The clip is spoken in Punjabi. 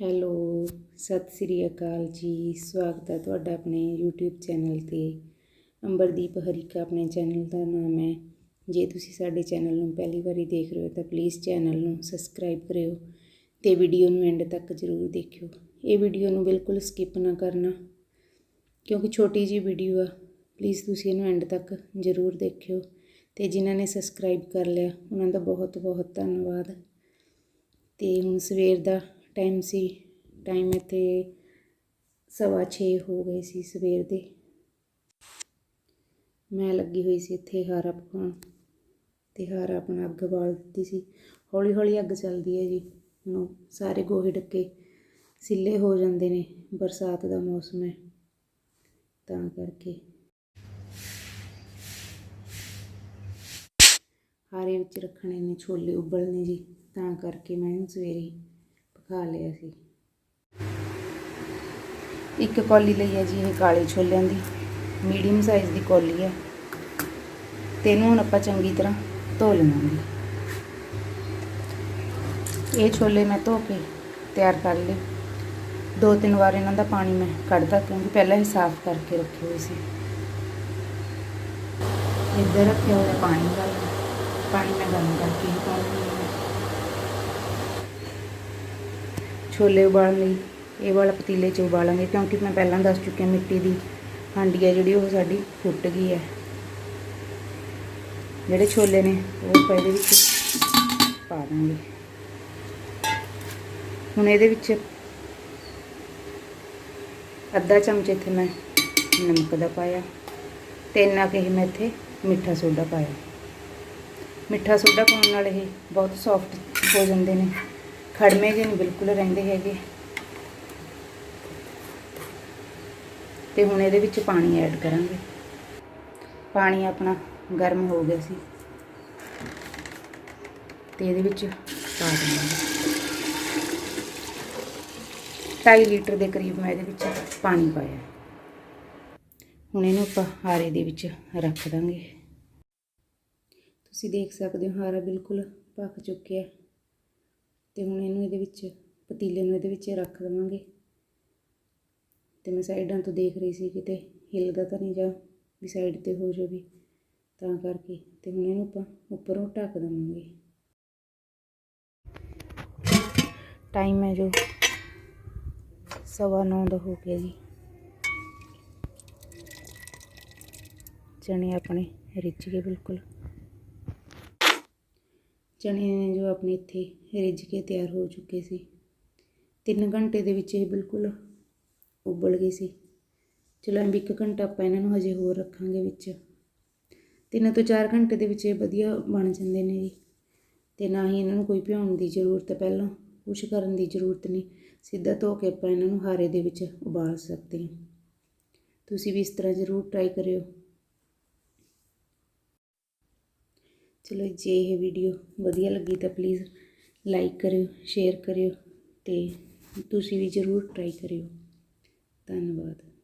ਹੈਲੋ, ਸਤਿ ਸ੍ਰੀ ਅਕਾਲ ਜੀ। ਸਵਾਗਤ ਹੈ ਤੁਹਾਡਾ ਆਪਣੇ YouTube ਚੈਨਲ ਤੇ। ਅੰਬਰਦੀਪ ਹਰੀਕਾ ਆਪਣੇ ਚੈਨਲ ਦਾ ਨਾਮ ਹੈ। ਜੇ ਤੁਸੀਂ ਸਾਡੇ ਚੈਨਲ ਨੂੰ ਪਹਿਲੀ ਵਾਰੀ ਦੇਖ ਰਹੇ ਹੋ ਤਾਂ ਪਲੀਜ਼ ਚੈਨਲ ਨੂੰ ਸਬਸਕ੍ਰਾਈਬ ਕਰਿਓ ਤੇ ਵੀਡੀਓ ਨੂੰ ਐਂਡ ਤੱਕ ਜ਼ਰੂਰ ਦੇਖਿਓ। ਇਹ ਵੀਡੀਓ ਨੂੰ ਬਿਲਕੁਲ ਸਕਿਪ ਨਾ ਕਰਨਾ, ਕਿਉਂਕਿ ਛੋਟੀ ਜੀ ਵੀਡੀਓ ਆ। ਪਲੀਜ਼ ਤੁਸੀਂ ਇਹਨੂੰ ਐਂਡ ਤੱਕ ਜ਼ਰੂਰ ਦੇਖਿਓ ਤੇ ਜਿਨ੍ਹਾਂ ਨੇ ਸਬਸਕ੍ਰਾਈਬ ਕਰ ਲਿਆ, ਉਹਨਾਂ ਦਾ ਬਹੁਤ ਬਹੁਤ ਧੰਨਵਾਦ। ਤੇ ਹੁਣ ਸਵੇਰ ਦਾ ਟਾਈਮ ਸੀ। ਟਾਈਮ ਇੱਥੇ ਸਵਾ ਛੇ ਹੋ ਗਏ ਸੀ ਸਵੇਰ ਦੇ। ਮੈਂ ਲੱਗੀ ਹੋਈ ਸੀ ਇੱਥੇ ਹਾਰਾ ਪਕਾਉਣ ਤੇ ਹਾਰਾ ਆਪਣਾ ਅੱਗ ਬਾਲ ਦਿੱਤੀ ਸੀ। ਹੌਲੀ ਹੌਲੀ ਅੱਗ ਚੱਲਦੀ ਹੈ ਜੀ। ਹੁਣ ਸਾਰੇ ਗੋਹੇ ਡੱਕੇ ਸਿੱਲੇ ਹੋ ਜਾਂਦੇ ਨੇ ਬਰਸਾਤ ਦਾ ਮੌਸਮ ਹੈ। ਤਾਂ ਕਰਕੇ ਹਾਰੇ ਵਿੱਚ ਰੱਖਣੇ ਨੇ ਛੋਲੇ ਉਬਲਨੇ ਜੀ। ਤਾਂ ਕਰਕੇ ਮੈਂ ਸਵੇਰੇ ਹੀ ਲਿਆ ਸੀ। ਇੱਕ ਕੌਲੀ ਲਈ ਹੈ ਜੀ ਇਹ ਕਾਲੇ ਛੋਲਿਆਂ ਦੀ। ਮੀਡੀਅਮ ਸਾਈਜ਼ ਦੀ ਕੌਲੀ ਹੈ। ਤੇ ਇਹਨੂੰ ਹੁਣ ਆਪਾਂ ਚੰਗੀ ਤਰ੍ਹਾਂ ਧੋ ਲਵਾਂਗੇ। ਇਹ ਛੋਲੇ ਮੈਂ ਧੋ ਕੇ ਤਿਆਰ ਕਰ ਲਏ। ਦੋ ਤਿੰਨ ਵਾਰ ਇਹਨਾਂ ਦਾ ਪਾਣੀ ਮੈਂ ਕੱਢਦਾ ਕਿਉਂਕਿ ਪਹਿਲਾਂ ਹੀ ਸਾਫ਼ ਕਰਕੇ ਰੱਖੇ ਹੋਏ ਸੀ। ਇੱਧਰ ਰੱਖਿਆ ਹੋਇਆ ਪਾਣੀ ਦਾ ਪਾਣੀ ਮੈਂ ਗਰਮ ਕਰਕੇ ਹੀ ਪਾਉਂਦੀ ਹਾਂ ਛੋਲੇ ਉਬਾਲਣ ਲਈ, ਇਹ ਵਾਲਾ ਪਤੀਲੇ 'ਚ ਉਬਾਲਾਂਗੇ, ਕਿਉਂਕਿ ਮੈਂ ਪਹਿਲਾਂ ਦੱਸ ਚੁੱਕੀ ਹਾਂ ਮਿੱਟੀ ਦੀ ਹਾਂਡੀ ਹੈ ਜਿਹੜੀ, ਉਹ ਸਾਡੀ ਫੁੱਟ ਗਈ ਹੈ। ਜਿਹੜੇ ਛੋਲੇ ਨੇ, ਉਹ ਆਪਾਂ ਇਹਦੇ ਵਿੱਚ ਪਾ ਦਾਂਗੇ। ਹੁਣ ਇਹਦੇ ਵਿੱਚ ਅੱਧਾ ਚਮਚ ਇੱਥੇ ਮੈਂ ਨਮਕ ਦਾ ਪਾਇਆ, ਤੇ ਇੰਨਾ ਕਿ ਮੈਂ ਇੱਥੇ ਮਿੱਠਾ ਸੋਡਾ ਪਾਇਆ। ਮਿੱਠਾ ਸੋਡਾ ਪਾਉਣ ਨਾਲ ਇਹ ਬਹੁਤ ਸੌਫਟ ਹੋ ਜਾਂਦੇ ਨੇ। ਖੜਮੇ ਜਿਹੇ ਨਹੀਂ, ਬਿਲਕੁਲ ਰਹਿੰਦੇ ਹੈਗੇ। ਤੇ ਹੁਣ ਇਹਦੇ ਵਿੱਚ ਪਾਣੀ ਐਡ ਕਰਾਂਗੇ। ਪਾਣੀ ਆਪਣਾ ਗਰਮ ਹੋ ਗਿਆ ਸੀ। ਤੇ ਇਹਦੇ ਵਿੱਚ ਪਾ ਦਿੰਦੇ 2.5 ਲੀਟਰ ਦੇ ਕਰੀਬ ਮੈਂ ਇਹਦੇ ਵਿੱਚ ਪਾਣੀ ਪਾਇਆ। ਹੁਣ ਇਹਨੂੰ ਆਪਾਂ ਹਾਰੇ ਦੇ ਵਿੱਚ ਰੱਖ ਦਾਂਗੇ। ਤੁਸੀਂ ਦੇਖ ਸਕਦੇ ਹੋ ਹਾਰਾ ਬਿਲਕੁਲ ਪੱਕ ਚੁੱਕਿਆ। ਤੇ ਹੁਣ ਇਹਨੂੰ ਇਹਦੇ ਵਿੱਚ, ਪਤੀਲੇ ਨੂੰ ਇਹਦੇ ਵਿੱਚ ਰੱਖ ਦੇਵਾਂਗੇ। ਤੇ ਮੈਂ ਸਾਈਡਾਂ ਤੋਂ ਦੇਖ ਰਹੀ ਸੀ ਕਿਤੇ ਹਿੱਲਦਾ ਤਾਂ ਨਹੀਂ ਜਾ ਵੀ ਸਾਈਡ ਤੇ ਹੋ ਜਾਵੇ, ਤਾਂ ਕਰਕੇ। ਤੇ ਹੁਣ ਇਹਨੂੰ ਆਪਾਂ ਉੱਪਰੋਂ ਢੱਕ ਦੇਵਾਂਗੇ। ਟਾਈਮ ਹੈ ਜੋ ਸਵਾ ਨੌ ਦਾ ਹੋ ਗਿਆ ਜੀ। ਚਣੇ ਆਪਣੇ ਰਿੱਝ ਗਏ ਬਿਲਕੁਲ। ਚਣੇ ਜੋ ਆਪਣੇ ਇੱਥੇ ਰਿੱਝ ਕੇ ਤਿਆਰ ਹੋ ਚੁੱਕੇ ਸੀ। 3 ਘੰਟੇ ਦੇ ਵਿੱਚ ਇਹ ਬਿਲਕੁਲ ਉਬਲ ਗਏ ਸੀ। ਚਲੋ ਐਂ ਵੀ ਇੱਕ ਘੰਟਾ ਆਪਾਂ ਇਹਨਾਂ ਨੂੰ ਹਜੇ ਹੋਰ ਰੱਖਾਂਗੇ ਵਿੱਚ। ਤਿੰਨ ਤੋਂ 4 ਘੰਟੇ ਦੇ ਵਿੱਚ ਇਹ ਵਧੀਆ ਬਣ ਜਾਂਦੇ ਨੇ ਜੀ। ਤੇ ਨਾ ਹੀ ਇਹਨਾਂ ਨੂੰ ਕੋਈ ਭਿਉਣ ਦੀ ਜ਼ਰੂਰਤ, ਪਹਿਲਾਂ ਕੁਛ ਕਰਨ ਦੀ ਜ਼ਰੂਰਤ ਨਹੀਂ। ਸਿੱਧਾ ਧੋ ਕੇ ਆਪਾਂ ਇਹਨਾਂ ਨੂੰ ਹਾਰੇ ਦੇ ਵਿੱਚ ਉਬਾਲ ਸਕਦੇ ਹਾਂ। ਤੁਸੀਂ ਵੀ ਇਸ ਤਰ੍ਹਾਂ ਜ਼ਰੂਰ ਟਰਾਈ ਕਰਿਓ। ਚਲੋ ਜੇ ਇਹ ਵੀਡੀਓ ਵਧੀਆ ਲੱਗੀ ਤਾਂ ਪਲੀਜ਼ ਲਾਈਕ ਕਰਿਓ ਸ਼ੇਅਰ ਕਰਿਓ ਤੇ ਤੁਸੀਂ ਵੀ ਜ਼ਰੂਰ ਟਰਾਈ ਕਰਿਓ। ਧੰਨਵਾਦ।